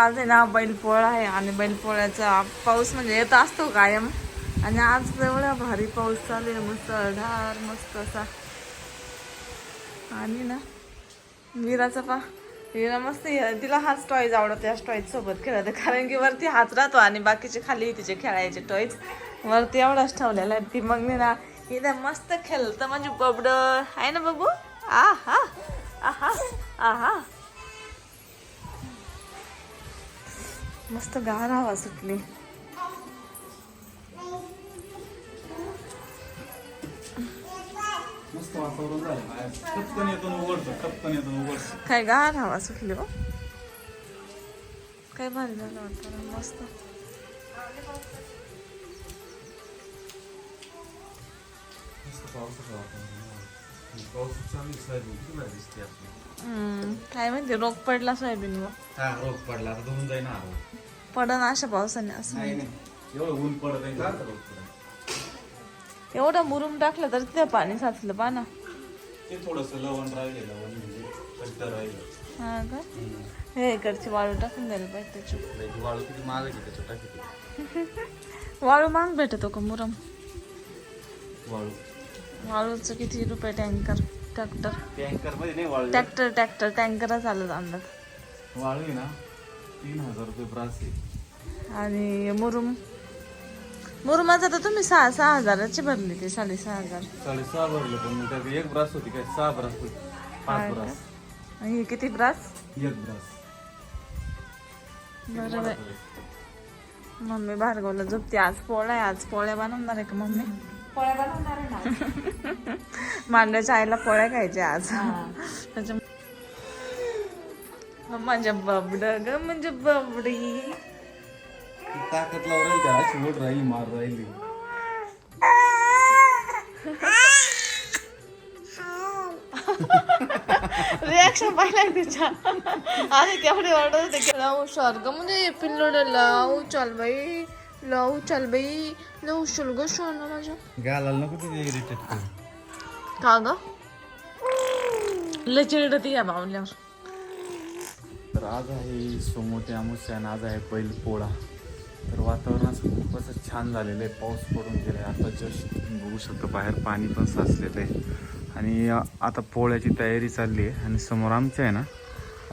आज आहे ना बैलपोळा आहे आणि बैलपोळ्याचा पाऊस म्हणजे येत असतो कायम. आणि आज एवढा भारी पाऊस चालू आहे मुसळधार मस्त असा. आणि ना वीराचा पा विरा मस्त तिला हाच टॉईज आवडतो या टॉईज सोबत खेळत कारण की वरती हात राहतो आणि बाकीचे खाली तिचे खेळायचे टॉईज वरती एवढाच ठेवलेला आहे. ती मग मी ना इथं मस्त खेळतं म्हणजे बबड. आहे ना बघू आ हा आहा आहा. मस्त गार हवा सुटली काय गार हवा सुटली हो? काय भारी झालं वातावरण मस्त. वातावरण पाऊस चांगली दिसते आपली काय माहिती रोग पडला सोयाबीन व हा रोग पडला. आता धुवून जाईन हा पडन अशा पावसाने असं नाही नाही. एवढं ऊन पडत आहे का रोग पडत एवढं मुरुम टाकलं तर तिथे पाणी साचलं पाना ते थोडस लवण राहिले लवण म्हणजे कट्टर राहिलं. हा का? हे इकडची वाळू टाकून द्यायला पाहिजे त्याची त्याची वाळू किती महाग आहे त्याच्यात टाकी वाळू महाग भेटतो का मुरम? वाळू. वाळूचं किती रुपये टँकर? ट्रॅक्टर. टँकरमध्ये नाही वाळू ट्रॅक्टर ट्रॅक्टर टँकर चालत अंदाज. वाळू आहे ना तीन हजार रुपये ब्रास आहे. आणि मुरुम. मुरुमाचा तर तुम्ही सहा सहा हजाराची भरली ती साडेसहा हजार. साडेसहा भरलं पण मग त्यात एक ब्रास होती काय? सहा ब्रास होती. पाच ब्रास आणि हे किती ब्रास एक ब्रास बरोबर. मम्मी भार्गवला झोपते. आज पोळ्या आहे आज पोळ्या बनवणार आहे का मम्मी? पोळ्या बनवणार ना? आईला पोळ्या खायच्या आज. त्याच्या म्हणजे बबड ग म्हणजे बबडी. ताकद लावून राहिली मार राहिली. रिॲक्शन पाहिला तिच्या. आधी केवढे ऑर्डर होते की लावू स्वर्ग म्हणजे पिल्लोड लावू चल बाई. लावू चल बाई. लावू शुल ग सोनं माझ्या. गालाला नको तिथे इरिटेट करू. का ग? लय चिरडती या बावल्यावर. तर आज आहे सोमोटे अमावस्या आणि आज आहे बैल पोळा. तर वातावरणाचं खूपच छान झालेलं आहे. पाऊस पडून गेला आहे आता जस्ट बघू शकतो बाहेर पाणी पण साचलेलं आहे. आणि अ, आता पोळ्याची तयारी चालली आहे. आणि समोर आमच्या आहे ना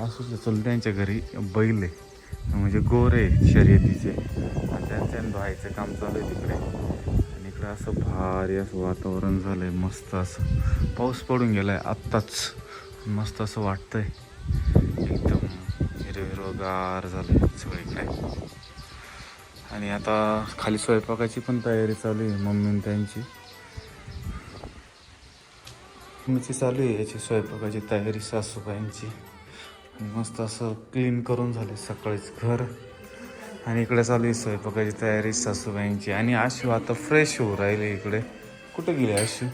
असू चुलत्यांच्या घरी बैल आहे. म्हणजे गोरे आहे शर्यतीचे. त्यांच्यानं धुवायचं काम चालू आहे तिकडे. आणि इकडे असं भारी असं वातावरण झालं आहे मस्त असं. पाऊस पडून गेला आहे आत्ताच. मस्त असं वाटतंय. एकदम हिरव हिरवगार झालं आहे सगळीकडे. आणि आता खाली स्वयंपाकाची पण तयारी चालू आहे मम्मी त्यांची. मम्मीची चालू आहे याची स्वयंपाकाची तयारी सासूबाईंची. मस्त असं क्लीन करून झाले सकाळीच घर. आणि इकडे चालू आहे स्वयंपाकाची तयारी सासूबाईंची. आणि आशू आता फ्रेश होऊ राहिले इकडे. कुठे गेले आशू?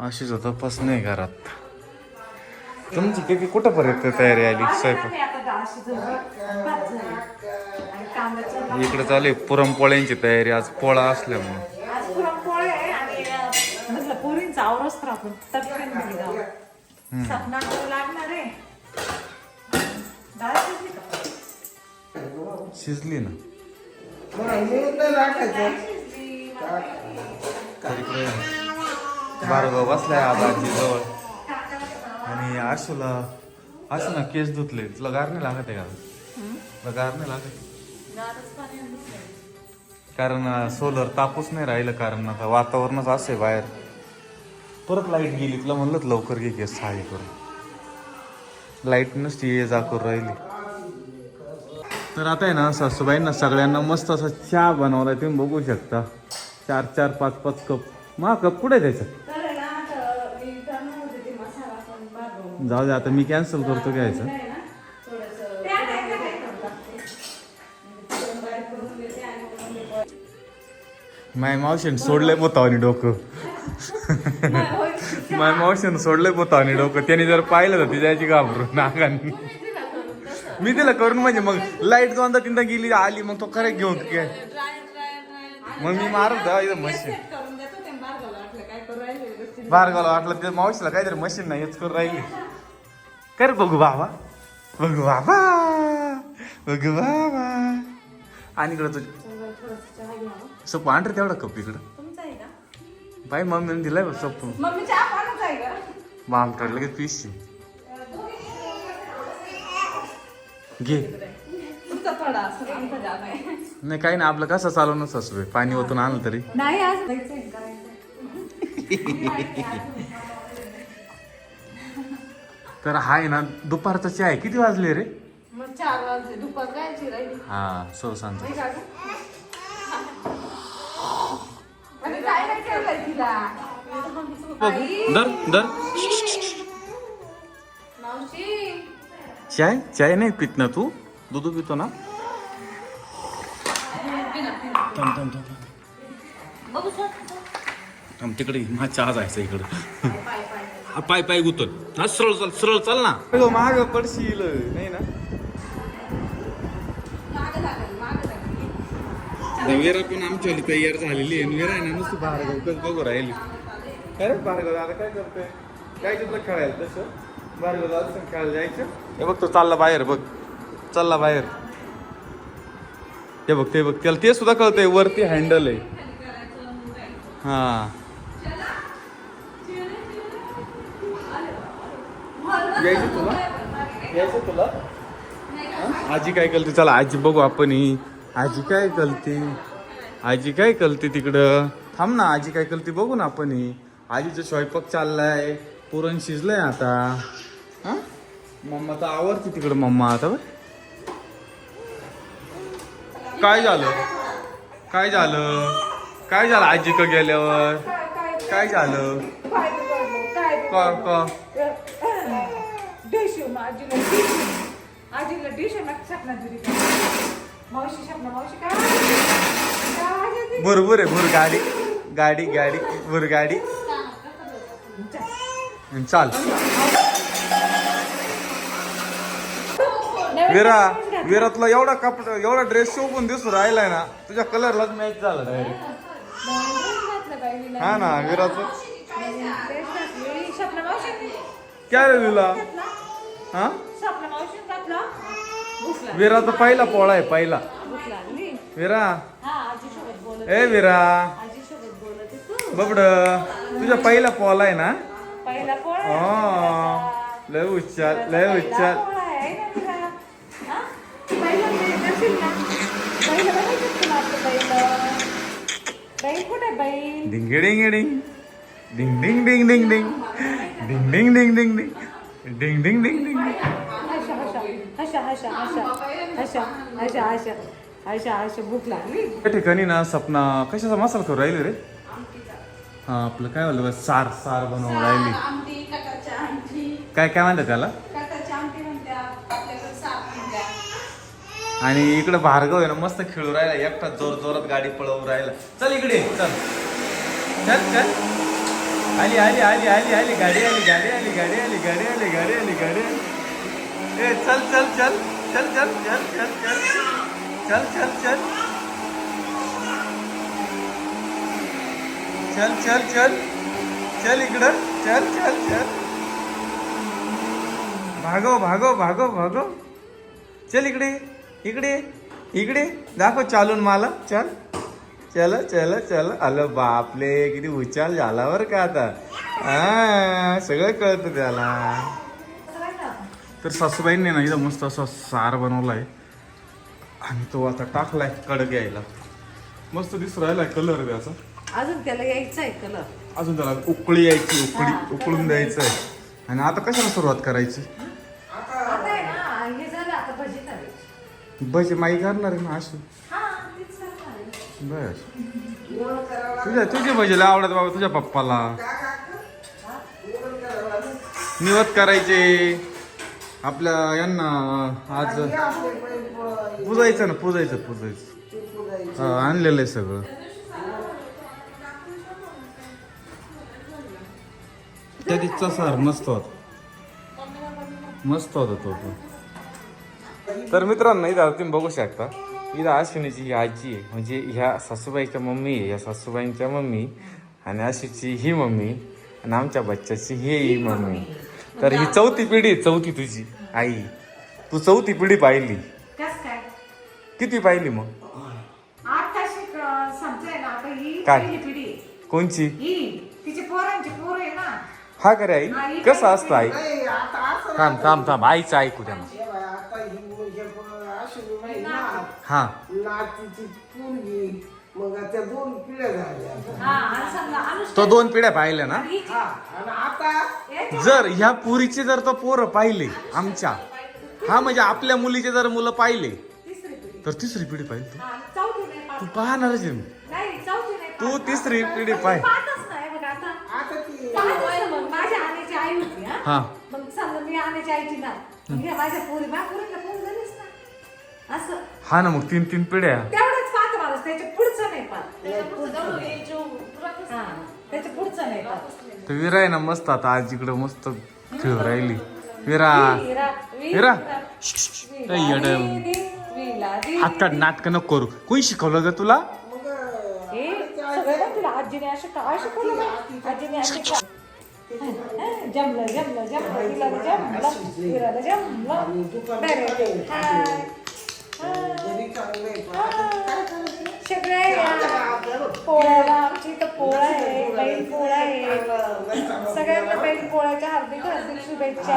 आशूचा तपास नाही घरात. तुमची किती कुठंपर्यंत तयारी आली? स्वयंपाक? इकडे चालू आहे पुरणपोळ्यांची तयारी. आज पोळा असल्यामुळे आहे लागणार आहे. डाळ शिजली का? शिजली ना. तर इकडे भार्गव बसलाय आबाची जवळ. आणि आशूला आशू ना केस धुतले. तुला गार नाही लागत आहे का? तुला गार नाही लागत? कारण सोलर तापूस नाही राहिलं कारण आता वातावरणच असे बाहेर. परत लाइट गेली तुला म्हणलं लवकर घे केस साडी करून. लाइट नसती ये जा करून राहिली. तर आता आहे ना सासूबाईंना सगळ्यांना मस्त असा चहा बनवलाय तुम्ही बघू शकता. चार चार पाच पाच कप. मा कप कुठे द्यायचं आहे जाऊ दे आता मी कॅन्सल करतो घ्यायचं. मग माय मावशीन सोडलंय पोतावनी डोकं. माय मावशीन सोडलंय पोतावनी डोकं. त्याने जर पाहिलं तर ती जायची घाबरून नागाने मी तिला करून म्हणजे मग लाइट दोनदा तीनदा गेली आली मग तो खरे घेऊन काय? मग मी मारत इथं मशीन ते भार्गवला वाटलं त्या मावशीला काहीतरी मशीन नाही हेच करून राहिली. कर बघू बाबा. बघ बाबा. बघ बाबा. आणि इकडं तुझ चहा घ्यावं सोप आण रे तेवढा कप इकडं. बाई मम्मीने दिलाय बघ सोप मम्मी चहा पाणच आहे का? माम काढलं की पीस घे. तुमचा थोडा असं आमचा जाम आहे. नाही काही नाही आपलं कसं चालवणं सासूबाई? पाणी ओतून आणलं तरी. नाही आज जायचंय करायचंय तर हाय ना दुपारचा चहा आहे किती वाजले रे? मग चार वाजले दुपार राहिली हा सो सांगतो नाही का गं? अरे काय नाही ठेवलंय तिला आई, दर दर चाय? चाय नाही पित ना तू? दूध पितो ना? थांब तिकडे. माझा चहा जायचा इकडं. हा, पाय पाय गुतत हा सरळ चाल सरळ चाल ना. माग पडशील. नाही ना मागं लागेल मागं लागेल वेरा पण आमच्या तयार झालेली आहे. वेरा आहे ना नुसती कच बघू राहिली. काय रे भार्गव आता काय करतोय? काय तिथलं खेळायला तसं? भार्गव दादा खेळायला जायचं? हे बघ तो चालला बाहेर बघ. चालला बाहेर. ते बघ ते बघ त्याला ते सुद्धा कळतंय वरती हँडल आहे. हा. यायचं तुला? यायचं तुला? हा? आजी काय करते? चला आजी बघू आपण ही. आजी काय कलती आजी काय कलती तिकडं? थांब ना आजी काय कलती बघू ना आपण ही. आजीचा स्वयंपाक चाललाय पुरण शिजलंय आता. हा? मम्मा तर आवडते तिकडं मम्मा आता बघ. काय झालं? काय झालं? काय झालं आजी का गेल्यावर? काय झालं? का का? डिश आजीला डिश आजीला डिश मावशी सपना मावशी काय? काय आहे ते? बरोबर आहे भूर गाडी गाडी गाडी भूर गाडी. चाल. विरा विरा तुला एवढा कपडा एवढा ड्रेस शोभून दिसू राहिलाय ना तुझ्या कलरलाच मॅच झाला डायरेक्ट. हा ना विराच. काय रे तुला हा? लागली. विराचा पहिला पोळा आहे पहिला. विरा. हा ए विरा. बबड तुझा पहिला पोळा आहे ना? हा. लय उच्चार लय उच्चार? डिंग डिंग डिंग डिंग. डिंग डिंग डिंग डिंग डिंग. डिंग डिंग डिंग डिंग. डिंग डिंग डिंग डिंग. आशा आशा भूक लागली. त्या ठिकाणी ना सपना कशाचा मसाला करू राहिली रे? हा आपलं काय म्हणलं सार सार बनवून राहिली. काय काय म्हणतात त्याला? आणि इकडे भार्गव आहे ना मस्त खेळू राहिला. एकटा जोर जोरात गाडी पळवून राहिला. चल इकडे चल. चल चल. आली आली आली आली आली गाडी आली गाडी आली गाडी आली गाडी आली गाडी आली गाडी आली. ए चल चल चल चल चल चल चल चल चल चल चल चल चल चल चल इकडं चल चल चल भागो भागो भागो भागो चल इकडे इकडे इकडे दाखव चालून मला चल चल चल चल आलं बापले किती उचाल झाला बरं का आता हा सगळं कळतं त्याला तर सासूबाईंनी ना इथं मस्त असा सार बनवलाय. आणि तो आता टाकलाय कडक यायला. मस्त दिसू राहिलाय कलर त्याचा अजून त्याला यायचं आहे कलर. अजून त्याला उकळी यायची उकळी उकळून द्यायचं आहे आणि आता कशाला सुरुवात करायची? आता आहे ना हे झालं आता भजी माई करणार आहे ना अशी? हा आहे. बर. तुझ्या तुझी भजीला आवडत बाबा तुझ्या पप्पाला. निवत करायचे. आपल्या यांना आज पुजायचं ना पुजायचं पुजायचं. आणलेलं आहे सगळं. त्या दिवचा सार मस्त होता. मस्त होता तो पण. तर मित्रांनो इथं तुम्ही बघू शकता इथं अश्विनीची ही आजी आहे. म्हणजे ह्या सासूबाईच्या मम्मी आहे या सासूबाईंच्या मम्मी आणि अशीची ही मम्मी आणि आमच्या बच्च्याची ही मम्मी. तर ही चौथी पिढी चौथी तुझी. आई तू चौथी पिढी पाहिली. कस काय? किती पाहिली मग? आता शिक समजाय ना आता ही काय? पहिली पिढी आहे. कोणची? ही तिचे पोरांची पोर आहे ना. हा करे आई कसं असतं आई? नाही आता असं थांब थांब थांब आईचं ऐकू द्या मग हे बाय, आता ही हे पण अशी नाही ना हा. नातीची पोरगी. मग त्या दोन पिढ्या झाल्या. हा तो दोन पिढ्या पाहिल्या ना? हा आणि आता जर ह्या पुरीचे जर तो पोरं पाहिले आमच्या हा म्हणजे आपल्या मुलीचे जर मुलं पाहिले तिसरी पिढी. तर तिसरी पिढी पाहिजे तू. तू. पाहणारच आहे. मी. नाही तू. तिसरी पिढी पाय. पाहतच नाही बघ आता आता ती पाहतच मग? माझ्या आण्याची आई होती हा? हा. मग समजा मी आण्याची आईची ना मग हे माझ्या पोरी माझ्या पोरीला पोरी झालीच ना? असं. हा ना मग तीन तीन पिढ्या. तेवढंच माणूस त्याच्या पुढचं नाही हा त्याच्या पुढचं नाही तर विरा आहे ना मस्त आता आज इकडं मस्त खेळ राहिली विरा विरा विरा. हात काढ नाटक नको करू कोणी शिकवलं ग तुला मग सगळं ना तुला आजीने असं काय शिकवलं? आजीने असं का- जमलं जमलं जमलं तिला जमलं विराला जमलं बरं. हाय. घरी चांगलं आहे, पण आता काय करायचं? सगळे या. पोळ्याला आमची इथं पोळा आहे बैल पोळा आहे. सगळ्यांना बैल पोळ्याच्या हार्दिक हार्दिक शुभेच्छा.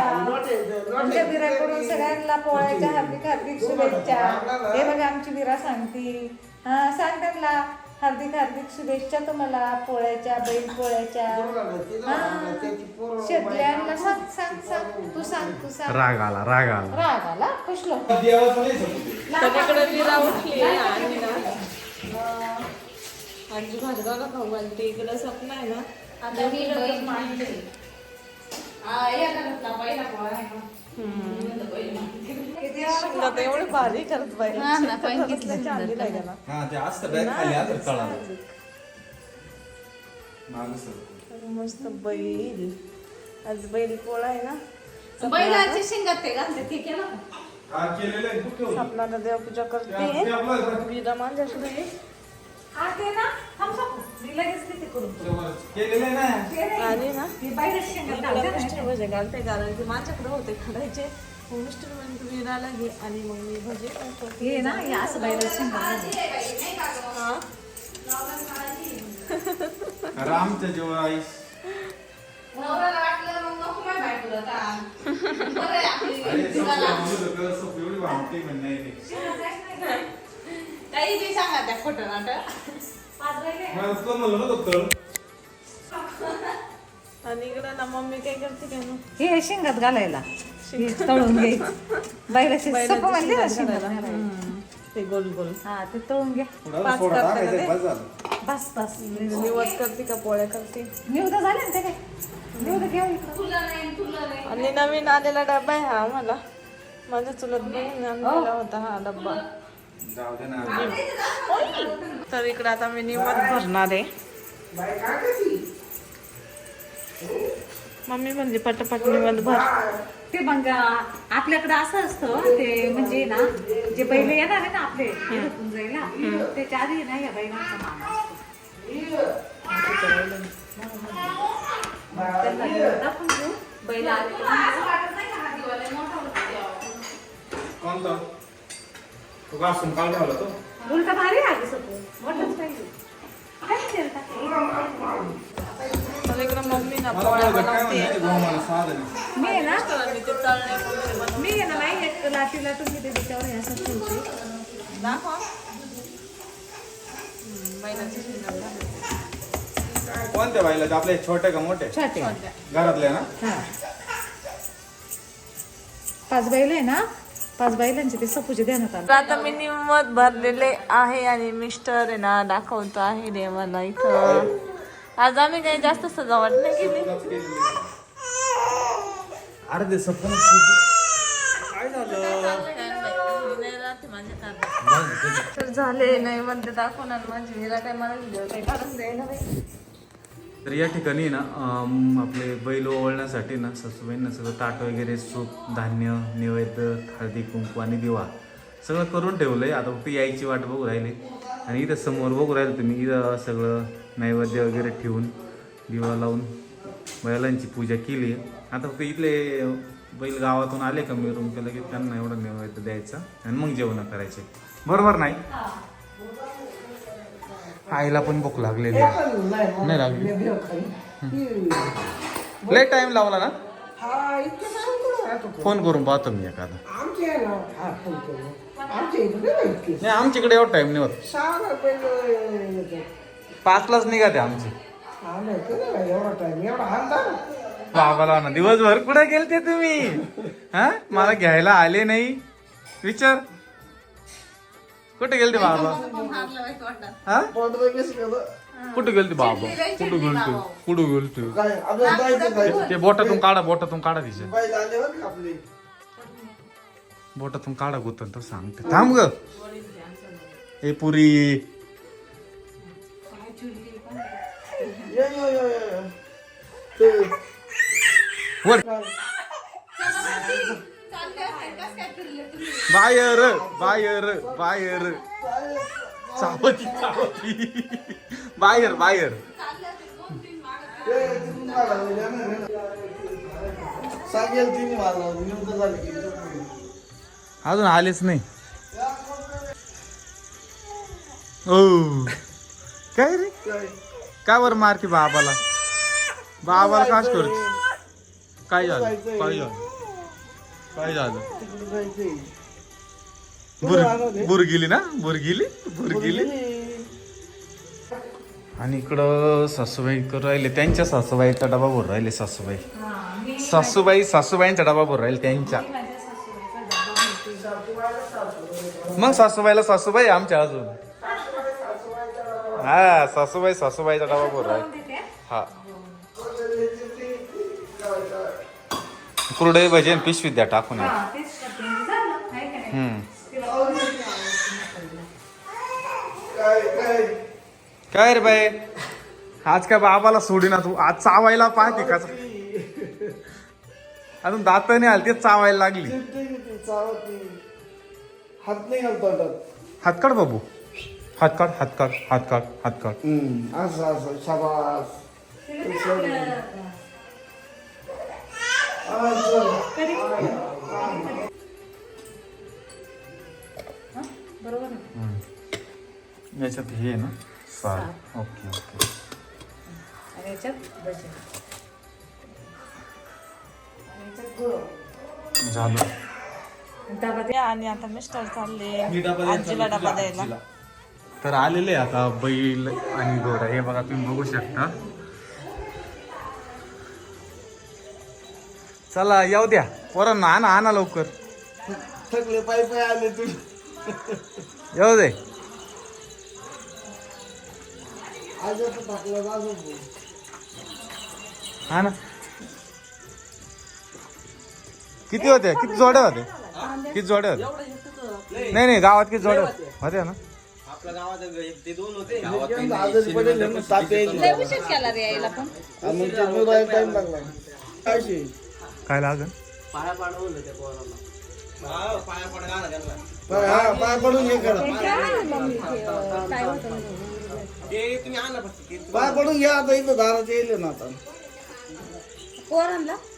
आमच्या विराकडून सगळ्यांना पोळ्याच्या हार्दिक हार्दिक शुभेच्छा. हे बघा आमची विरा सांगती. हा सांग त्यांना. हार्दिक हार्दिक शुभेच्छा तुम्हाला पोळ्याच्या बैल पोळ्याच्या. शेतकऱ्यांना सांग सांग सांग. तू सांग तू सांग. राग आला राग आला राग आला कुशलो सगळीकडे विरा उठली आणि ना अं, आजी भाजगावला खाऊ घालते इकडं स्वप्न आहे ना आता मी डोक्यात मांडते. एवढे भारी करत पाहिजे ना. हा ते मस्त बैल. आज बैल पोळा आहे ना. बैलाच्या शिंगात ते घालते ते केलं आपल्याला देवपूजा करते. माझ्याकडे हा ते ना थांब मी लगेच करून केलेलं. आणि घालते ना. मिस्टर भजे घालते कारण की माझ्याकडे होते मग मिस्टर म्हणजे विराला घे आणि मग मी भजे करतो. हे ना हे असं घालते. हा? जेव्हा आई एवढी भामटी म्हणणे काही बी सांगा त्या खोटं नाटक आणि इकडं ना मम्मी काय करते काय ना हे शिंगात घालायला. हे तळून बैलाची बैलाच्या सप म्हणली ना शिंगात शिंगात घालायला. घालायला. हम्म. ते गोल गोल. हा ते तळून घ्या पाच करते ते? बस बस निवड करते का पोळ्या करते? निवड झाले ना ते काय? निवड घ्या इकडं. आणि नवीन आलेला डब्बा आहे हा मला माझ्या चुलत बहीण आणलेला होता हा डब्बा. तर इकडे आता मी निवड भरणार आहे. बाई काय कशी मम्मी म्हणजे पटापट निवड भर. ते मग आपल्याकडे असं असतं ते म्हणजे ना जे बैल येणार आहे ना आपले जायला त्याच्या आधी ना या बैलांचा देऊ. बैल आले की कोणता? तू घासून काल ठेवला तो उलटा भारी आहे सगळं. मोठंच पाहिजे काय म्हणते आता? तर इकडे मम्मी ना पोळ्या बनवते. मी आहे ना? ते तळणे वगैरे मी आहे ना नाही एक त्याच्यावर हे असं ठेवते. दाखवा. हम्म, घालायचे. कोणत्या बाईला? आपले छोटे का मोठे? छोटे. घरातले ना? हा. पाच बैल आहे ना? पाच बैलांचे ते सपूचे देण्यात आले आता मी निवत भरलेले आहे आणि मिस्टर आहे ना दाखवतो आहे देवाला इथं. आज आम्ही काही जास्त सजावट नाही केली. अरे ते सपन. काय झालं? झाले नाही म्हणते दाखवणार माझी. विरा काय मला व्हिडिओ काही काढून द्यायला नाही. तर या ठिकाणी ना आपले बैल ओवळण्यासाठी ना सासूबाईंना सगळं ताट वगैरे सूप धान्य नैवेद्य हळदी कुंकू आणि दिवा सगळं करून ठेवलं आहे आता फक्त यायची वाट बघू राहिली. आणि इथं समोर बघू राहिले तुम्ही इथं सगळं नैवेद्य वगैरे ठेवून दिवा लावून बैलांची पूजा केली. आता फक्त इथले बैल गावातून आले का रूम केलं की त्यांना एवढं नैवेद्य द्यायचं आणि मग जेवणं करायचे. बरोबर नाही? आईला पण भूक लागलेली आहे. नाही लागली. लय टाइम लावला ना? फोन करून पाहतो मी एखादा. नाही आमच्याकडे एवढा टाइम नाही होत. पाचलाच निघाते आमचे. बाबाला ना दिवसभर कुठे गेलते तुम्ही? हा? मला घ्यायला आले नाही. विचार. कुठे गेलते बाबा? हा? गेलं कुठे गेलते बाबा? कुठे गेलते? कुठे गेलते? काय आपल्याला जायचं ते बोटातून काढा बोटातून काढा तिच्या. बोटातून काढा गुतन तर सांगते. थांब ग. ए पुरी. वर. Buyer buyer buyer. चावती चावती. झाली की अजून आलेच नाही. ओ. काय रे? काय? काय बरं मारती बाबाला? बाबाला काच करते काय झालं? काय झालं? काय झालं? तिकडे जायचंय. बुर बुर गेली ना? बुर गेली बुर गेली आणि इकडं सासूबाई करू राहिले. त्यांच्या सासूबाईचा डबा भरून राहिले सासूबाई. सासूबाई सासूबाईंचा डबा भरून राहिले त्यांच्या. मग सासूबाईला सासूबाई आमच्या अजून. हा सासूबाई सासूबाईचा डबा भरून राहिले. हा. कुरडई भजन पिशवीत द्या टाकून या. हम्म. काय काय काय रे बाई? आज काय बाबाला सोडी ना तू? आज चावायला पाहते का? अजून दात नाही आले तेच चावायला लागली. चिमटे किती चावती. हात नाही हात काढ बाबू. हात काढ हात काढ हात काढ हात काढ. असं असं शाबास. याच्यात हे ना? सार. Okay okay. आणि याच्यात झालं. डबा ते आणि आता मिस्टर चालले. आजीला डबा द्यायला. तर आलेले आता बैल आणि घोडा. हे बघा तुम्ही बघू शकता. चला येऊ द्या. पोरांना आणा आणा लवकर. थकले पाय पाय आले तू. येऊ दे. हा ना. किती होते? किती जोड्या होते? किती जोड्या होते? नाही नाही गावात किती जोड्या होत्या ना. आजारी काय लागन? पाय हा पाय पडून हे करा. पाय पडून घ्या आता इथं दारात येईल ना आता.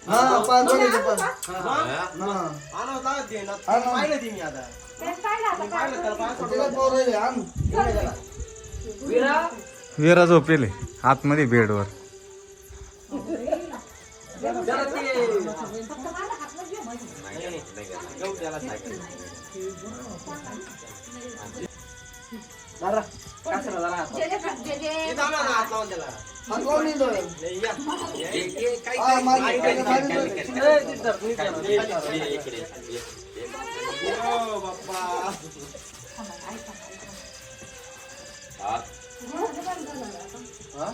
हा पाय पडून घे, पाय. हा. तिला पोरं आहे, आण. विरा झोपेले आतमध्ये बेडवर. हात हा,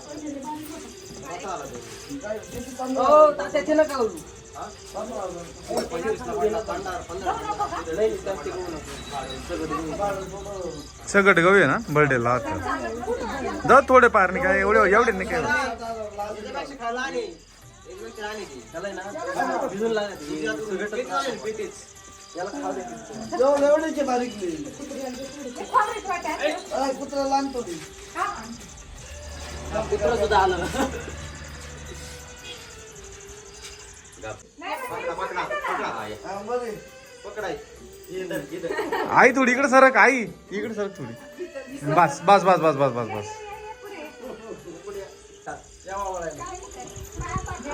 गवी आहे ना बर्थडेला आता. जाऊ थोडे पार नाही काय एवढे एवढे नाही. काय एवढ्याचे बारीक लिहिली. अय, ती. हा, बरे. आई थोडी इकडे सरक आई. इकडे सरक थोडी. बस बस बस बस बस बस बस.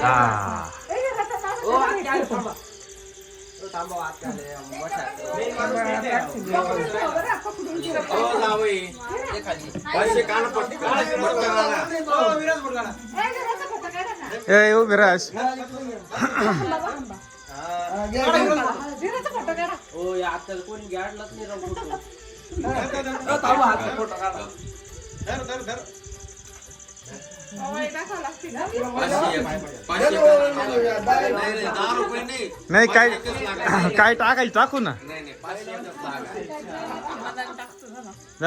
हा. ए ओ विराज हा, घ्या, घ्या. विराचा फोटो काढा नाही काय काय टाकायचं टाकू ना.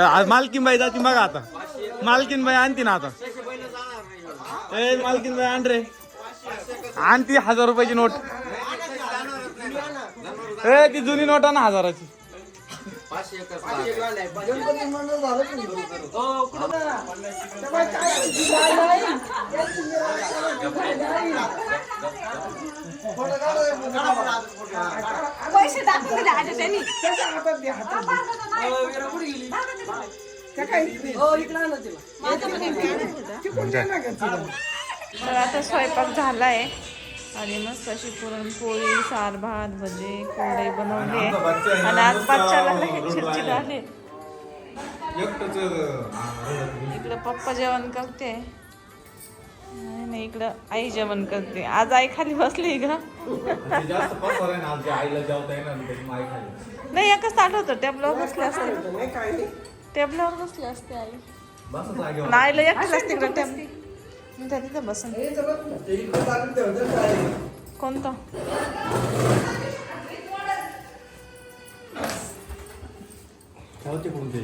आज मालकीन बाई जाती मग आता. मालकीन बाई आणती ना आता. ए मालकीन बाई आण रे. आणती हजार रुपयाची नोट. ए ती जुनी नोट आहे ना हजाराची. गणपती मंडळ झालं की नाही? फोटो काढा रे, फोटो काढा. पैसे दिले आजी त्यांनी. तर आता स्वयंपाक झालाय. आणि मस्त अशी पुरणपोळी सार भात भजे कोरडे बनवले. आणि आज चिडचिड आले. इकडं पप्पा जेवण करते. नाही नाही इकडं आई जेवण करते. आज आई खाली बसली ग. नाही एकच ताट होतं. टेबलावर बसले असते टेबलावर बसले असते आई. आईला एकच तिकडं. टेबल मी त्या तिथं बसन हे सगळं ते इकडे टाकून ठेवतात काय? कोणतं कोणते